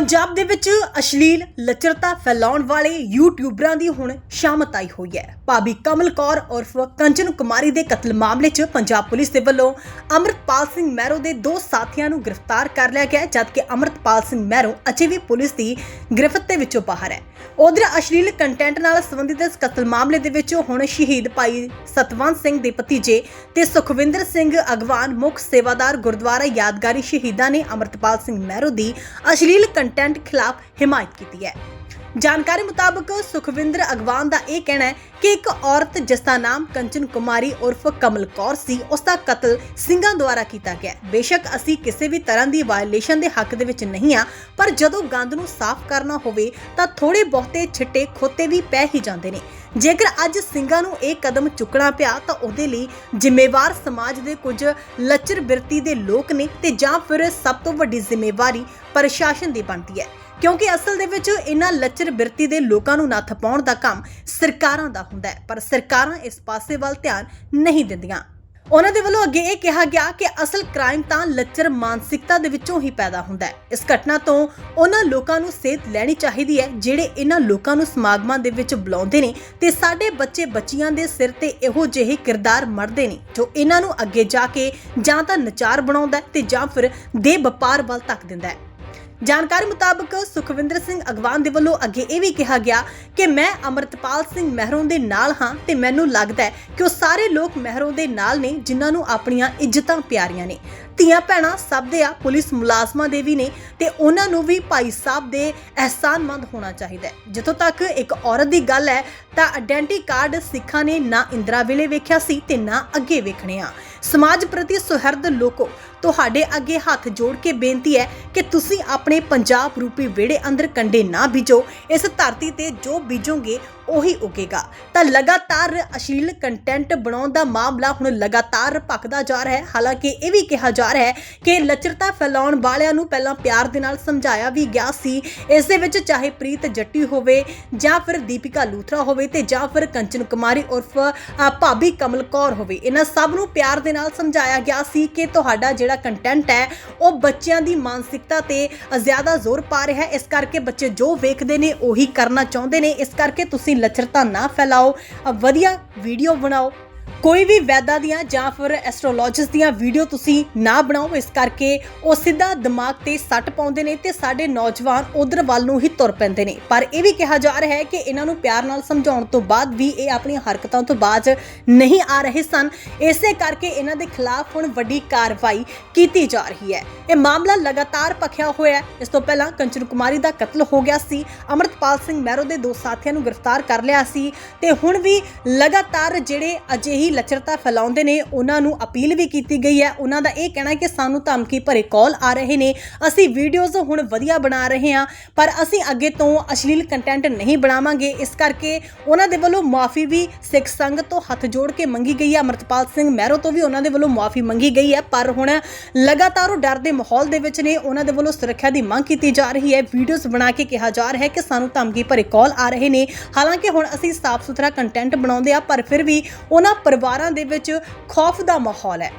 ਪੰਜਾਬ ਦੇ ਵਿੱਚ ਅਸ਼ਲੀਲ ਲਚਰਤਾ ਫੈਲਾਉਣ ਵਾਲੇ ਯੂਟਿਊਬਰਾਂ ਦੀ ਹੁਣ ਸ਼ਾਮਤ ਆਈ ਹੋਈ ਹੈ। ਭਾਬੀ ਕਮਲ ਕੌਰ ਉਰਫ ਕੰਚਨ ਕੁਮਾਰੀ ਦੇ ਕਤਲ ਮਾਮਲੇ 'ਚ ਪੰਜਾਬ ਪੁਲਿਸ ਦੇ ਵੱਲੋਂ ਅਮਰਤਪਾਲ ਸਿੰਘ ਮਹਿਰੋ ਦੇ ਦੋ ਸਾਥੀਆਂ ਨੂੰ ਗ੍ਰਿਫਤਾਰ ਕਰ ਲਿਆ ਗਿਆ ਜਦਕਿ ਅਮਰਤਪਾਲ ਸਿੰਘ ਮਹਿਰੋ ਅਜੇ ਵੀ ਪੁਲਿਸ ਦੀ ਗ੍ਰਿਫਤ ਦੇ ਵਿੱਚੋਂ ਬਾਹਰ ਹੈ। ਉਧਰ ਅਸ਼ਲੀਲ ਕੰਟੈਂਟ ਨਾਲ ਸੰਬੰਧਿਤ ਇਸ ਕਤਲ ਮਾਮਲੇ ਦੇ ਵਿੱਚ ਹੁਣ ਸ਼ਹੀਦ ਭਾਈ ਸਤਵੰਤ ਸਿੰਘ ਦੇ ਭਤੀਜੇ ਤੇ ਸੁਖਵਿੰਦਰ ਸਿੰਘ ਅਗਵਾਨ ਮੁੱਖ ਸੇਵਾਦਾਰ ਗੁਰਦੁਆਰਾ ਯਾਦਗਾਰੀ ਸ਼ਹੀਦਾਂ ਨੇ ਅਮਰਤਪਾਲ ਸਿੰਘ ਮਹਿਰੋ ਦੀ ਅਸ਼ਲੀਲ ਕੰਟੈਂਟ ਖਿਲਾਫ ਹਿਮਾਇਤ ਕੀਤੀ ਹੈ। ਜਾਣਕਾਰੀ ਮੁਤਾਬਕ ਸੁਖਵਿੰਦਰ ਅਗਵਾਨ ਦਾ ਇਹ ਕਹਿਣਾ ਹੈ ਕਿ ਇੱਕ ਔਰਤ ਜਿਸ ਦਾ ਨਾਮ ਕੰਚਨ ਕੁਮਾਰੀ ਉਰਫ ਕਮਲ ਕੌਰ ਸੀ, ਉਸ ਦਾ ਕਤਲ ਸਿੰਘਾਂ ਦੁਆਰਾ ਕੀਤਾ ਗਿਆ ਬੇਸ਼ੱਕ ਅਸੀਂ ਕਿਸੇ ਵੀ ਤਰ੍ਹਾਂ ਦੀ ਵਾਇਲੇਸ਼ਨ ਦੇ ਹੱਕ ਦੇ ਵਿੱਚ ਨਹੀਂ ਆ ਪਰ ਜਦੋਂ ਗੰਦ ਨੂੰ ਸਾਫ਼ ਕਰਨਾ ਹੋਵੇ, ਤਾਂ ਥੋੜੇ ਬਹੁਤੇ ਛਿੱਟੇ ਖੋਤੇ ਵੀ ਪੈ ਹੀ ਜਾਂਦੇ ਨੇ। ਜੇਕਰ ਅੱਜ ਸਿੰਘਾਂ ਨੂੰ ਇਹ ਕਦਮ ਚੁੱਕਣਾ ਪਿਆ, ਤਾਂ ਉਹਦੇ ਲਈ ਜ਼ਿੰਮੇਵਾਰ ਸਮਾਜ ਦੇ ਕੁਝ ਲੱਚਰ ਬਿਰਤੀ ਦੇ ਲੋਕ ਨੇ ਤੇ ਜਾਂ ਫਿਰ ਸਭ ਤੋਂ ਵੱਡੀ ਜ਼ਿੰਮੇਵਾਰੀ ਪ੍ਰਸ਼ਾਸਨ ਦੀ ਬਣਦੀ ਹੈ। ਕਿਉਂਕਿ ਅਸਲ ਦੇ ਵਿੱਚ ਇਹਨਾਂ ਲੱਚਰ ਬਿਰਤੀ ਦੇ ਲੋਕਾਂ ਨੂੰ ਨੱਥ ਪਾਉਣ ਦਾ ਕੰਮ ਸਰਕਾਰਾਂ ਦਾ ਹੁੰਦਾ ਹੈ, ਪਰ ਸਰਕਾਰਾਂ ਇਸ ਪਾਸੇ ਵੱਲ ਧਿਆਨ ਨਹੀਂ ਦਿੰਦੀਆਂ। ਉਹਨਾਂ ਦੇ ਵੱਲੋਂ ਅੱਗੇ ਇਹ ਕਿਹਾ ਗਿਆ ਕਿ ਅਸਲ ਕ੍ਰਾਈਮ ਤਾਂ ਲੱਚਰ ਮਾਨਸਿਕਤਾ ਦੇ ਵਿੱਚੋਂ ਹੀ ਪੈਦਾ ਹੁੰਦਾ ਹੈ। ਇਸ ਘਟਨਾ ਤੋਂ ਉਹਨਾਂ ਲੋਕਾਂ ਨੂੰ ਸੇਧ ਲੈਣੀ ਚਾਹੀਦੀ ਹੈ, ਜਿਹੜੇ ਇਹਨਾਂ ਲੋਕਾਂ ਨੂੰ ਸਮਾਗਮਾਂ ਦੇ ਵਿੱਚ ਬੁਲਾਉਂਦੇ ਨੇ ਤੇ ਸਾਡੇ ਬੱਚੇ ਬੱਚੀਆਂ ਦੇ ਸਿਰ ਤੇ ਇਹੋ ਜਿਹੇ ਕਿਰਦਾਰ ਮਰਦੇ ਨੇ, ਜੋ ਇਹਨਾਂ ਨੂੰ ਅੱਗੇ ਜਾ ਕੇ ਜਾਂ ਤਾਂ ਨਚਾਰ ਬਣਾਉਂਦਾ ਤੇ ਜਾਂ ਫਿਰ ਦੇ ਵਪਾਰ ਵੱਲ ਧੱਕ ਦਿੰਦਾ ਹੈ। ਜਾਣਕਾਰੀ ਮੁਤਾਬਕ ਸੁਖਵਿੰਦਰ ਸਿੰਘ ਅਗਵਾਨ ਦੇ ਵੱਲੋਂ ਅੱਗੇ ਇਹ ਵੀ ਕਿਹਾ ਗਿਆ ਕਿ ਮੈਂ ਅਮਰਤਪਾਲ ਸਿੰਘ ਮਹਿਰੋਂ ਦੇ ਨਾਲ ਹਾਂ ਤੇ ਮੈਨੂੰ ਲੱਗਦਾ ਹੈ ਕਿ ਉਹ ਸਾਰੇ ਲੋਕ ਮਹਿਰੋਂ ਦੇ ਨਾਲ ਨੇ ਜਿਨ੍ਹਾਂ ਨੂੰ ਆਪਣੀਆਂ ਇੱਜ਼ਤਾਂ ਪਿਆਰੀਆਂ ਨੇ। ਧੀਆਂ ਭੈਣਾਂ ਸਭ ਦੇ ਆ, ਪੁਲਿਸ ਮੁਲਾਜ਼ਮਾਂ ਦੇ ਵੀ ਨੇ ਤੇ ਉਹਨਾਂ ਨੂੰ ਵੀ ਭਾਈ ਸਾਹਿਬ ਦੇ ਅਹਿਸਾਨਮੰਦ ਹੋਣਾ ਚਾਹੀਦਾ ਹੈ। ਜਿੱਥੋਂ ਤੱਕ ਇੱਕ ਔਰਤ ਦੀ ਗੱਲ ਹੈ, ਤਾਂ ਆਇਡੈਂਟੀ ਕਾਰਡ ਸਿੱਖਾਂ ਨੇ ਨਾ ਇੰਦਰਾ ਵੇਲੇ ਵੇਖਿਆ ਸੀ ਤੇ ਨਾ ਅੱਗੇ ਵੇਖਣੇ ਆ। ਸਮਾਜ ਪ੍ਰਤੀ ਸੁਹਿਰਦ ਲੋਕੋ ਤੁਹਾਡੇ ਅੱਗੇ ਹੱਥ ਜੋੜ ਕੇ ਬੇਨਤੀ ਹੈ ਕਿ ਤੁਸੀਂ ਆਪਣੇ ਪੰਜਾਬ ਰੂਪੀ ਵਿਹੜੇ ਅੰਦਰ ਕੰਡੇ ਨਾ ਬੀਜੋ। ਇਸ ਧਰਤੀ ਤੇ ਜੋ ਬੀਜੋਗੇ, ਉਹੀ ਉਗੇਗਾ। ਤਾਂ ਲਗਾਤਾਰ ਅਸ਼ੀਲ ਕੰਟੈਂਟ ਬਣਾਉਣ ਦਾ ਮਾਮਲਾ ਹੁਣ ਲਗਾਤਾਰ ਭਖਦਾ ਜਾ ਰਿਹਾ ਹੈ। ਹਾਲਾਂਕਿ ਇਹ ਵੀ ਕਿਹਾ ਜਾ ਰਿਹਾ ਹੈ ਕਿ ਲੱਚਰਤਾ ਫੈਲਾਉਣ ਵਾਲਿਆਂ ਨੂੰ ਪਹਿਲਾਂ ਪਿਆਰ ਦੇ ਨਾਲ ਸਮਝਾਇਆ ਵੀ ਗਿਆ ਸੀ। ਇਸ ਦੇ ਵਿੱਚ ਚਾਹੇ ਪ੍ਰੀਤ ਜੱਟੀ ਹੋਵੇ ਜਾਂ ਫਿਰ ਦੀਪਿਕਾ ਲੂਥਰਾ ਹੋਵੇ ਤੇ ਜਾਂ ਫਿਰ ਕੰਚਨ ਕੁਮਾਰੀ ਉਰਫ ਭਾਬੀ ਕਮਲ ਕੌਰ ਹੋਵੇ। ਇਹਨਾਂ ਸਭ ਨੂੰ ਪਿਆਰ ਦੇ ਨਾਲ ਸਮਝਾਇਆ ਗਿਆ ਸੀ ਕਿ ਤੁਹਾਡਾ ਜਿਹੜਾ ਕੰਟੈਂਟ ਹੈ, ਉਹ ਬੱਚਿਆਂ ਦੀ ਮਾਨਸਿਕਤਾ ਤੇ ਜ਼ਿਆਦਾ ਜ਼ੋਰ ਪਾ ਰਿਹਾ ਹੈ। ਇਸ ਕਰਕੇ ਬੱਚੇ ਜੋ ਵੇਖਦੇ ਨੇ, ਉਹੀ ਕਰਨਾ ਚਾਹੁੰਦੇ ਨੇ। ਇਸ ਕਰਕੇ ਤੁਸੀਂ ਲੱਚਰਤਾ ਨਾ ਫੈਲਾਓ। ਵਧੀਆ ਵੀਡੀਓ ਬਣਾਓ। ਕੋਈ ਵੀ ਵੈਦਾ ਦੀਆਂ ਜਾਂ ਫਿਰ ਐਸਟ੍ਰੋਲੋਜਿਸਟ ਦੀਆਂ ਵੀਡੀਓ ਤੁਸੀਂ ਨਾ ਬਣਾਓ, ਇਸ ਕਰਕੇ ਉਹ ਸਿੱਧਾ ਦਿਮਾਗ ਤੇ ਸੱਟ ਪਾਉਂਦੇ ਨੇ ਤੇ ਸਾਡੇ ਨੌਜਵਾਨ ਉਧਰ ਵੱਲ ਨੂੰ ਹੀ ਤੁਰ ਪੈਂਦੇ ਨੇ। ਪਰ ਇਹ ਵੀ ਕਿਹਾ ਜਾ ਰਿਹਾ ਹੈ ਕਿ ਇਹਨਾਂ ਨੂੰ ਪਿਆਰ ਨਾਲ ਸਮਝਾਉਣ ਤੋਂ ਬਾਅਦ ਵੀ ਇਹ ਆਪਣੀਆਂ ਹਰਕਤਾਂ ਤੋਂ ਬਾਜ਼ ਨਹੀਂ ਆ ਰਹੇ ਸਨ। ਇਸੇ ਕਰਕੇ ਇਹਨਾਂ ਦੇ ਖਿਲਾਫ ਹੁਣ ਵੱਡੀ ਕਾਰਵਾਈ ਕੀਤੀ ਜਾ ਰਹੀ ਹੈ। ਇਹ ਮਾਮਲਾ ਲਗਾਤਾਰ ਭਖਿਆ ਹੋਇਆ ਹੈ। ਇਸ ਤੋਂ ਪਹਿਲਾਂ ਕੰਚਨ ਕੁਮਾਰੀ ਦਾ ਕਤਲ ਹੋ ਗਿਆ ਸੀ। ਅਮਰਤਪਾਲ ਸਿੰਘ ਮਹਿਰੋ ਦੇ ਦੋ ਸਾਥੀਆਂ ਨੂੰ ਗ੍ਰਿਫਤਾਰ ਕਰ ਲਿਆ ਸੀ। ਤੇ ਹੁਣ ਵੀ ਲਗਾਤਾਰ ਜਿਹੜੇ ਅਜਿਹੀ ਲੱਚਰਤਾ ਫੈਲਾਉਂਦੇ ਨੇ, ਉਹਨਾਂ ਨੂੰ ਅਪੀਲ ਵੀ ਕੀਤੀ ਗਈ ਹੈ। ਉਹਨਾਂ ਦਾ ਇਹ ਕਹਿਣਾ ਹੈ ਕਿ ਸਾਨੂੰ ਧਮਕੀ ਭਰੇ ਕਾਲ ਆ ਰਹੇ ਨੇ। ਅਸੀਂ ਵੀਡੀਓਜ਼ ਹੁਣ ਵਧੀਆ ਬਣਾ ਰਹੇ ਹਾਂ, ਪਰ ਅਸੀਂ ਅੱਗੇ ਤੋਂ ਅਸ਼ਲੀਲ ਕੰਟੈਂਟ ਨਹੀਂ ਬਣਾਵਾਂਗੇ। ਇਸ ਕਰਕੇ ਉਹਨਾਂ ਦੇ ਵੱਲੋਂ ਮਾਫੀ ਵੀ ਸਿੱਖ ਸੰਗਤ ਤੋਂ ਹੱਥ ਜੋੜ ਕੇ ਮੰਗੀ ਗਈ ਹੈ। ਅਮਰਤਪਾਲ ਸਿੰਘ ਮਹਿਰੋ ਤੋਂ ਵੀ ਉਹਨਾਂ ਦੇ ਵੱਲੋਂ ਮਾਫੀ ਮੰਗੀ ਗਈ ਹੈ। ਪਰ ਹੁਣ ਲਗਾਤਾਰ ਉਹ ਡਰ ਦੇ ਮਾਹੌਲ ਦੇ ਵਿੱਚ ਨੇ। ਉਹਨਾਂ ਦੇ ਵੱਲੋਂ ਸੁਰੱਖਿਆ ਦੀ ਮੰਗ ਕੀਤੀ ਜਾ ਰਹੀ ਹੈ। ਵੀਡੀਓਜ਼ ਬਣਾ ਕੇ ਕਿਹਾ ਜਾ ਰਿਹਾ ਹੈ ਕਿ ਸਾਨੂੰ ਧਮਕੀ ਭਰੇ ਕਾਲ ਆ ਰਹੇ ਨੇ। ਹਾਲਾਂਕਿ ਹੁਣ ਅਸੀਂ ਸਾਫ਼ ਸੁਥਰਾ ਕੰਟੈਂਟ ਬਣਾਉਂਦੇ ਆ ਪਰ ਫਿਰ ਵੀ ਉਹਨਾਂ ਪਰਿਵਾਰਾਂ ਦੇ ਵਿੱਚ ਖੌਫ ਦਾ ਮਾਹੌਲ ਹੈ।